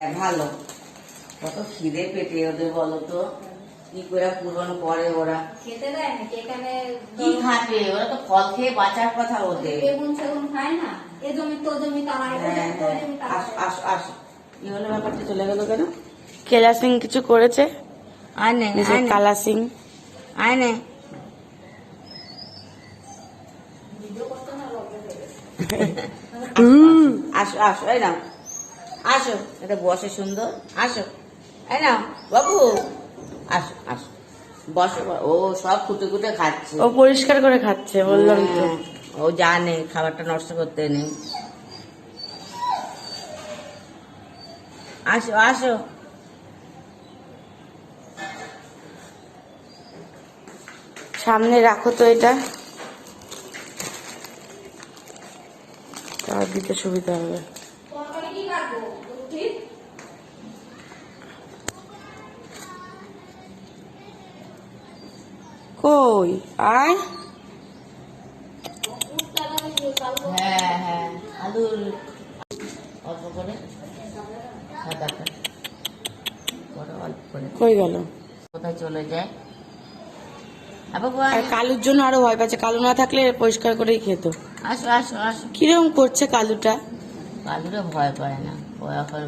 ভালো। কত খিদে পেটে ওদের বলো তো। কি করে পূরণ করে ওরা? খেতে দেয় নাকি? এখানে কি খাবে? ওরা তো ফল খেয়ে বাঁচার কথা ওদের। বেগুন সেগুন খায় না? এ জমি তো জমি হ্যাঁ হ্যাঁ। আসো আসো আসো। কি হলো ব্যাপারটা? চলে গেল কেন? কেলা সিং কিছু করেছে? আয় নে নে, কালা সিং আয় নে। আসো আসো এই নাও। আসো এটা বসে সুন্দর। আসো। এই নাও বাবু। আসো আসো। বসো ও সব কুটে কুটে খাচ্ছে। ও পরিষ্কার করে খাচ্ছে বললাম তো। হ্যাঁ, ও জানে খাবারটা নষ্ট করতে নেই। আসো আসো। সামনে রাখো তো এটা। দিতে সুবিধা হবে। কই? আয় হ্যাঁ হ্যাঁ। আলুর অল্প করে সাদাটা অল্প করে। কই গেল? কোথায় চলে যায়? আর কালুর জন্য আরও ভয় পাচ্ছে। কালু না থাকলে পরিষ্কার করেই খেত। আসো আসো আসো। কীরকম করছে কালুটা? কালুরে ভয় পায় না। ও এখন